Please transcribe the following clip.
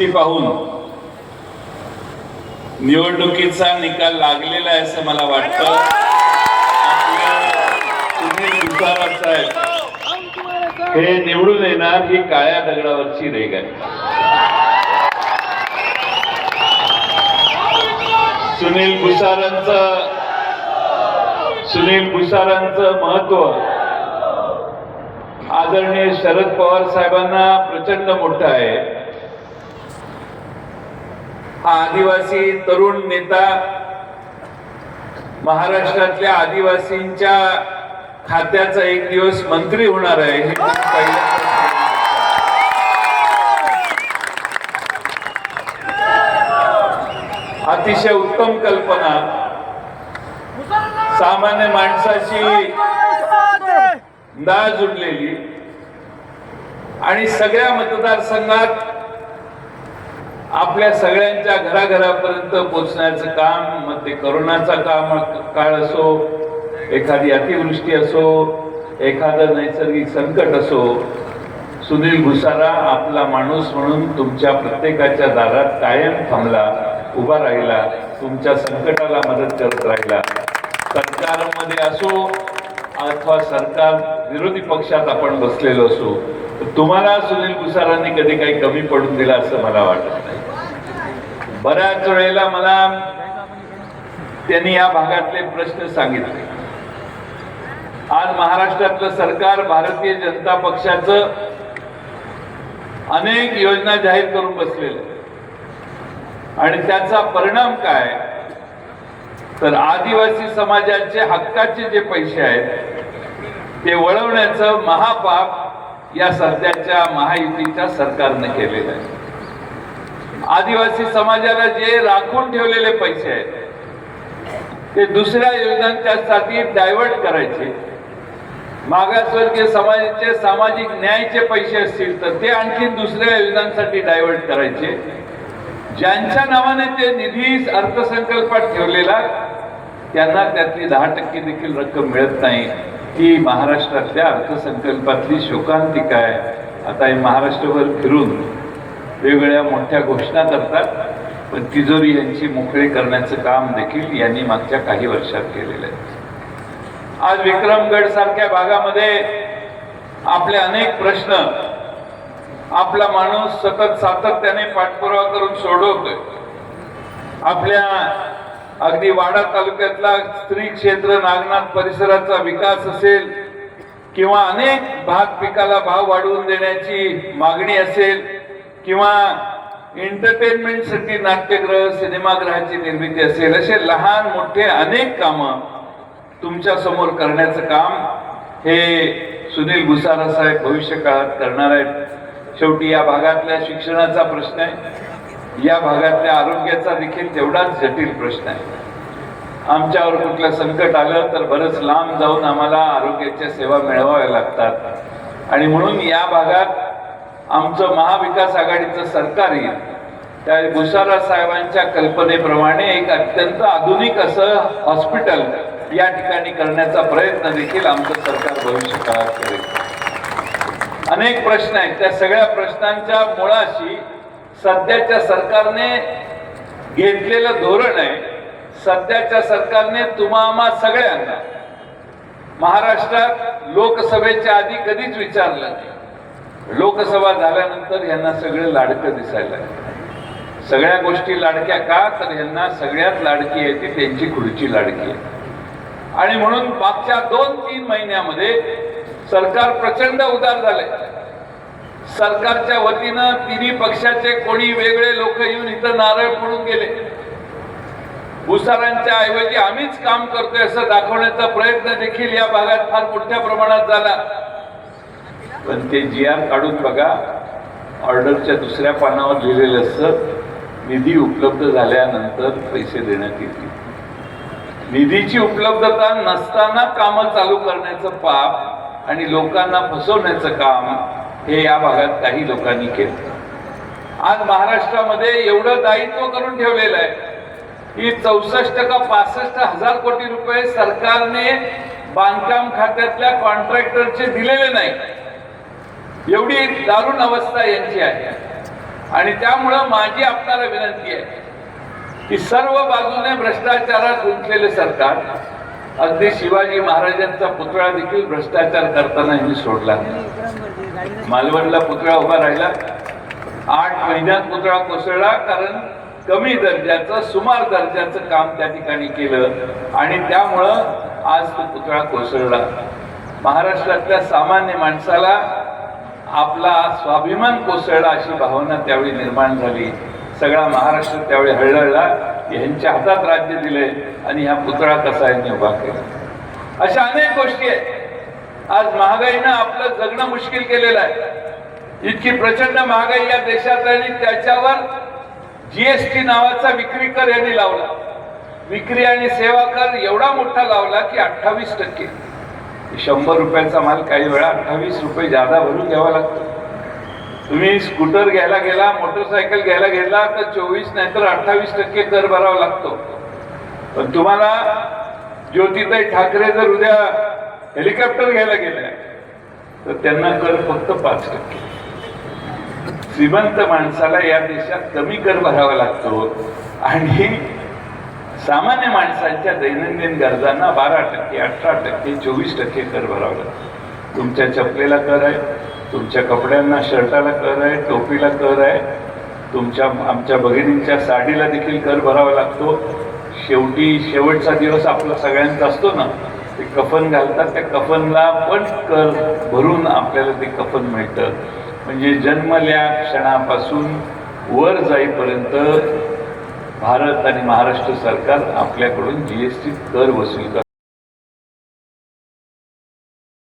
वस्तुस्थिती पाहून निवडणुकीचा निकाल लागलेला आहे असं मला वाटतं. हे निवडून येणार ही काळ्या दगडावरची रेग आहे. सुनील भुसारांचं सुनील भुसारांचं महत्त्व. आदरणीय शरद पवार साहेबांना प्रचंड मोठं आहे. हा आदिवासी तरुण नेता महाराष्ट्रातल्या आदिवासींच्या खात्याचा एक दिवस मंत्री होणार आहे हे अतिशय उत्तम कल्पना. सामान्य माणसाची दा जुडलेली आणि सगळ्या मतदारसंघात आपल्या सगळ्यांच्या घराघरापर्यंत पोचण्याचं काम मग ते करोनाचा काम काळ असो एखादी अतिवृष्टी असो एखादं नैसर्गिक संकट असो सुनील भुसारा आपला माणूस म्हणून तुमच्या प्रत्येकाच्या दारात कायम थांबला उभा राहिला तुमच्या संकटाला मदत करत राहिला. सरकारमध्ये असो अथवा सरकार विरोधी पक्षात आपण बसलेलो असो तुम्हाला सुनील भुसारांनी कधी काही कमी पडून दिलं असं मला वाटत नाही. बऱ्याच वेळेला मला त्यांनी या भागातले प्रश्न सांगितले. आज महाराष्ट्रातलं सरकार भारतीय जनता पक्षाचं अनेक योजना जाहीर करून बसलेलं आहे. आणि त्याचा परिणाम काय? तर आदिवासी समाजाचे हक्काचे जे पैसे आहेत ते वळवण्याचं महापाप या सध्याच्या महायुतीच्या सरकारने केलेलं आहे. आदिवासी समाजाला जे राखून ठेवलेले पैसे आहेत ते दुसऱ्या योजनांच्यासाठी डायव्हर्ट करायचे. मागासवर्गीय समाजाचे सामाजिक न्यायाचे पैसे असतील तर ते आणखी दुसऱ्या योजनांसाठी डायव्हर्ट करायचे. ज्यांच्या नावाने ते निधी अर्थसंकल्पात ठेवलेला त्यांना त्यातली दहा टक्के देखील रक्कम मिळत नाही. ही महाराष्ट्रातल्या अर्थसंकल्पातली शोकांतिका आहे. आता हे महाराष्ट्रभर फिरून वेगवेगळ्या मोठ्या घोषणा करतात. पण तिजोरी यांची मोकळी करण्याचं काम देखील यांनी मागच्या काही वर्षात केलेलं आहे. आज विक्रमगड सारख्या भागामध्ये आपले अनेक प्रश्न आपला माणूस सतत सातत्याने पाठपुरावा करून सोडवतोय. आपल्या अगदी वाडा तालुक्यातला स्त्री क्षेत्र नागनाथ परिसराचा विकास असेल किंवा अनेक भात पिकाला भाव वाढवून देण्याची मागणी असेल किंवा एंटरटेनमेंटसाठी नाट्यगृह सिनेमागृहाची निर्मिती असेल असे लहान मोठे अनेक कामं तुमच्यासमोर करण्याचं काम हे सुनील भुसारा साहेब भविष्य काळात करणार आहेत. शेवटी या भागातल्या शिक्षणाचा प्रश्न आहे. या भागातल्या आरोग्याचा देखील तेवढाच जटिल प्रश्न आहे. आमच्यावर कुठलं संकट आलं तर बरंच लांब जाऊन आम्हाला आरोग्याच्या सेवा मिळवाव्या लागतात. आणि म्हणून या भागात आमचं महाविकास आघाडीचं सरकार येईल. त्या भुसारा साहेबांच्या कल्पनेप्रमाणे एक अत्यंत आधुनिक असं हॉस्पिटल या ठिकाणी करण्याचा प्रयत्न देखील आमचं सरकार भविष्य काळात करेल. अनेक प्रश्न आहेत. त्या सगळ्या प्रश्नांच्या मुळाशी सध्याच्या सरकारने घेतलेलं धोरण आहे. सध्याच्या सरकारने तुम्हा सगळ्यांना महाराष्ट्रात लोकसभेच्या आधी कधीच विचारलं नाही. लोकसभा झाल्यानंतर यांना सगळे लाडकं दिसायला सगळ्या गोष्टी लाडक्या का? तर यांना सगळ्यात लाडकी आहे ती त्यांची खुर्ची लाडकी आहे. आणि म्हणून मागच्या दोन तीन महिन्यामध्ये सरकार प्रचंड उदार झाले सरकारच्या वतीनं तिन्ही पक्षाचे कोणी वेगळे लोक येऊन इथं नारळ पडून गेले. भुसारांच्या ऐवजी आम्हीच काम करतोय असं दाखवण्याचा प्रयत्न देखील या भागात फार मोठ्या प्रमाणात झाला. पण ते जी आर काढून बघा ऑर्डरच्या दुसऱ्या पानावर लिहिलेलं असतं निधी उपलब्ध झाल्यानंतर पैसे देण्यात येतील. निधीची उपलब्धता नसताना कामं चालू करण्याचं पाप आणि लोकांना फसवण्याचं काम हे या भागात काही लोकांनी केलं. आज महाराष्ट्रामध्ये एवढं दायित्व करून ठेवलेलं आहे की चौसष्ट का पासष्ट हजार कोटी रुपये सरकारने बांधकाम खात्यातल्या कॉन्ट्रॅक्टरचे दिलेले नाही. एवढी दारुण अवस्था यांची आहे. आणि त्यामुळं माझी आपल्याला विनंती आहे की सर्व बाजूने भ्रष्टाचारात गुंतलेले सरकार अगदी शिवाजी महाराजांचा पुतळा देखील भ्रष्टाचार करताना यांनी सोडला. मालवणला पुतळा उभा राहिला. आठ महिन्यात पुतळा कोसळला कारण कमी दर्जाचं सुमार दर्जाचं काम त्या ठिकाणी केलं आणि त्यामुळं आज तो पुतळा कोसळला. महाराष्ट्रातल्या सामान्य माणसाला आपला स्वाभिमान कोसळला अशी भावना त्यावेळी निर्माण झाली. सगळा महाराष्ट्र त्यावेळी हळहळला ह्यांच्या हातात राज्य दिले आणि ह्या पुतळा कसा यांनी उभा केला. अशा अनेक गोष्टी आहेत. आज महागाईनं आपलं जगणं मुश्किल केलेलं आहे. इतकी प्रचंड महागाई या देशात आहे आणि त्याच्यावर जीएसटी नावाचा विक्री कर यांनी लावला. विक्री आणि सेवा कर एवढा मोठा लावला की अठ्ठावीस टक्के. शंभर रुपयाचा माल काही वेळा अठ्ठावीस रुपये जादा भरून घ्यावा लागतो. तुम्ही स्कूटर घ्यायला गेला मोटरसायकल घ्यायला गेला तर चोवीस नाहीतर अठ्ठावीस टक्के कर भरावा लागतो. पण तुम्हाला ज्योतिताई ठाकरे जर उद्या हेलिकॉप्टर घ्यायला गेल्या तर त्यांना कर फक्त पाच टक्के. श्रीमंत माणसाला या देशात कमी कर भरावा लागतो. आणि सामान्य माणसांच्या दैनंदिन गरजांना बारा टक्के अठरा टक्के चोवीस टक्के कर भरावा लागतो तुमच्या चपलेला कर आहे तुमच्या कपड्यांना शर्टाला कर आहे टोपीला कर आहे तुमच्या आमच्या भगिनींच्या साडीला देखील कर भरावा लागतो. शेवटी शेवटचा दिवस आपला सगळ्यांचा असतो ना ते कफन घालतात त्या कफनला पण कर भरून आपल्याला ते कफन मिळतं. म्हणजे जन्मल्या क्षणापासून वर जाईपर्यंत भारत आणि महाराष्ट्र सरकार आपल्याकडून जीएसटी कर वसूल करतात.